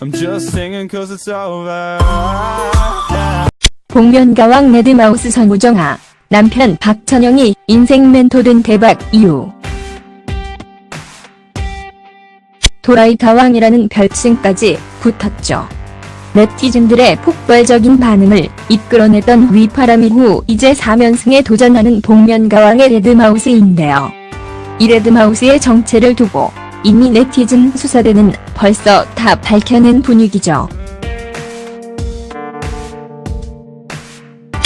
I'm just singing cause it's over. 복면가왕 레드마우스 선우정아 남편 박찬영이 인생 멘토 된 대박 이유 도라이 가왕이라는 별칭까지 붙었죠. 네티즌들의 폭발적인 반응을 이끌어냈던 위파람 이후 이제 4면승에 도전하는 복면가왕의 레드마우스인데요. 이 레드마우스의 정체를 두고 이미 네티즌 수사대는 벌써 다 밝혀낸 분위기죠.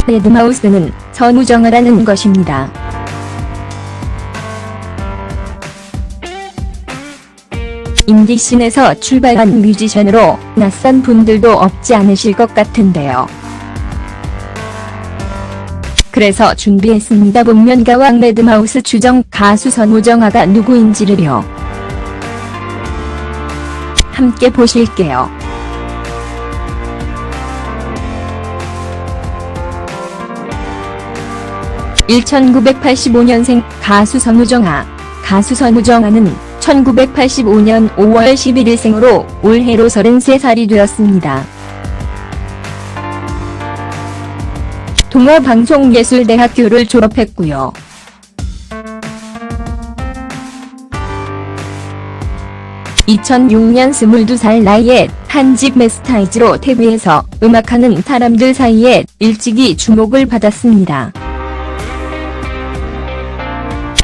레드마우스는 선우정아라는 것입니다. 인디씬에서 출발한 뮤지션으로 낯선 분들도 없지 않으실 것 같은데요. 그래서 준비했습니다. 복면가왕 레드마우스 주정 가수 선우정아가 누구인지를요. 함께 보실게요. 1985년생 가수 선우정아. 가수 선우정아는 1985년 5월 11일 생으로 올해로 33살이 되었습니다. 동아방송예술대학교를 졸업했고요. (2006년) 22살 나이에 한 집 메스타이즈로 데뷔해서 음악하는 사람들 사이에 일찍이 주목을 받았습니다.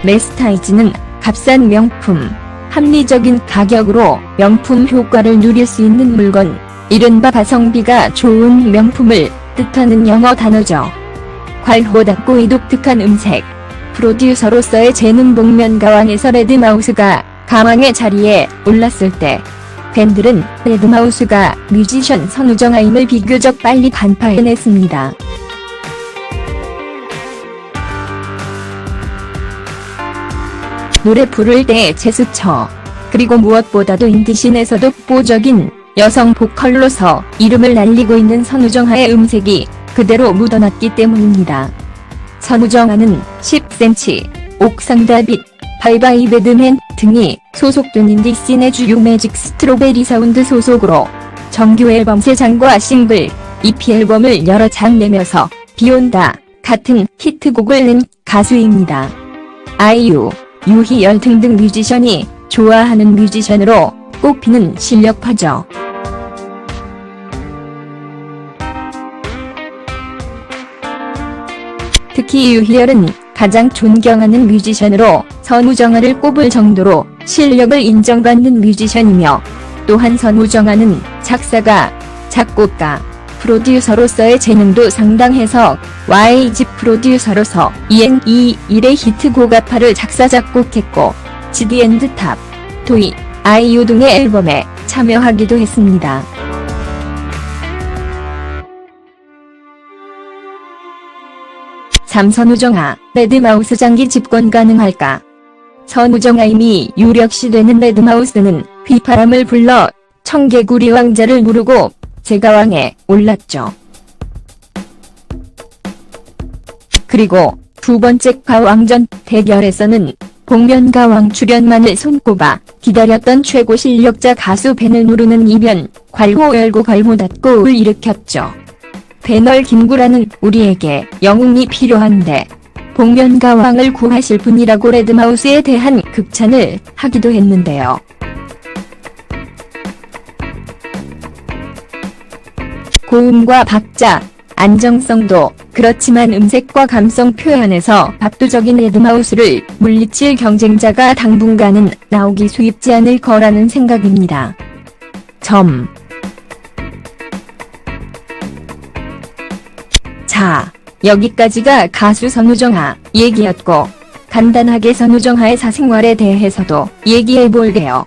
메스타이즈는 값싼 명품, 합리적인 가격으로 명품 효과를 누릴 수 있는 물건, 이른바 가성비가 좋은 명품을 뜻하는 영어 단어죠. 괄호닫고 이 독특한 음색. 프로듀서로서의 재능 복면가왕에서 레드마우스가 가왕의 자리에 올랐을 때 팬들은 레드마우스가 뮤지션 선우정아임을 비교적 빨리 간파해냈습니다. 노래 부를 때 제스처, 그리고 무엇보다도 인디씬에서도 독보적인 여성 보컬로서 이름을 날리고 있는 선우정아의 음색이 그대로 묻어났기 때문입니다. 선우정아는 10cm, 옥상다빗, 바이바이 배드맨 등이 소속된 인디씬의 주요 매직 스트로베리 사운드 소속으로 정규 앨범 3장과 싱글, EP 앨범을 여러 장 내면서 비온다 같은 히트곡을 낸 가수입니다. 아이유, 유희열 등등 뮤지션이 좋아하는 뮤지션으로 꼽히는 실력파죠. 특히 유희열은 가장 존경하는 뮤지션으로 선우정아를 꼽을 정도로 실력을 인정받는 뮤지션이며 또한 선우정아는 작사가, 작곡가, 프로듀서로서의 재능도 상당해서 YG 프로듀서로서 ENE 1의 히트곡 아파를 작사 작곡했고 GD앤드탑, 도이, 아이유 등의 앨범에 참여하기도 했습니다. 삼선우정아, 레드마우스 장기 집권 가능할까? 선우정아 이미 유력시 되는 레드마우스는 휘파람을 불러 청개구리 왕자를 무르고 제가왕에 올랐죠. 그리고 두 번째 가왕전 대결에서는 복면 가왕 출연만을 손꼽아 기다렸던 최고 실력자 가수 벤을 누르는 이변, 괄호 열고 괄호 닫고를 일으켰죠. 배널 김구라는 우리에게 영웅이 필요한데 복면가 왕을 구하실 분이라고 레드마우스에 대한 극찬을 하기도 했는데요. 고음과 박자, 안정성도 그렇지만 음색과 감성 표현에서 압도적인 레드마우스를 물리칠 경쟁자가 당분간은 나오기 쉽지 않을 거라는 생각입니다. 점. 자, 여기까지가 가수 선우정아 얘기였고 간단하게 선우정아의 사생활에 대해서도 얘기해볼게요.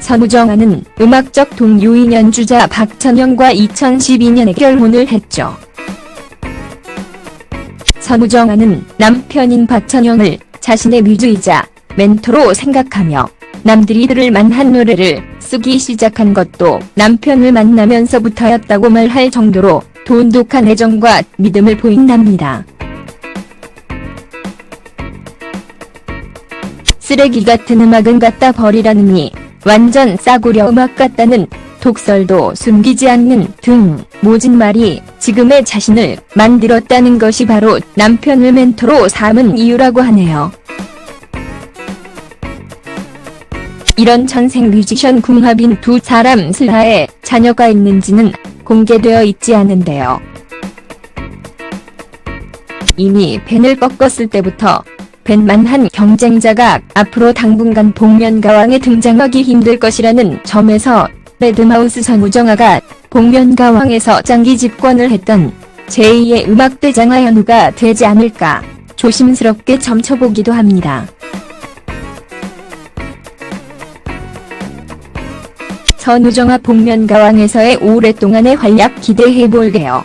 선우정아는 음악적 동요인 연주자 박찬영과 2012년에 결혼을 했죠. 선우정아는 남편인 박찬영을 자신의 뮤즈이자 멘토로 생각하며 남들이 들을 만한 노래를 쓰기 시작한 것도 남편을 만나면서부터였다고 말할 정도로 돈독한 애정과 믿음을 보인답니다. 쓰레기 같은 음악은 갖다 버리라느니 완전 싸구려 음악 같다는 독설도 숨기지 않는 등 모진 말이 지금의 자신을 만들었다는 것이 바로 남편을 멘토로 삼은 이유라고 하네요. 이런 전생 뮤지션 궁합인 두 사람 슬하에 자녀가 있는지는 공개되어 있지 않은데요. 이미 벤을 꺾었을 때부터 벤만 한 경쟁자가 앞으로 당분간 복면가왕에 등장하기 힘들 것이라는 점에서 레드마우스 선우정아가 복면가왕에서 장기 집권을 했던 제2의 음악대장 하현우가 되지 않을까 조심스럽게 점쳐보기도 합니다. 선우정아 복면가왕에서의 오랫동안의 활약 기대해볼게요.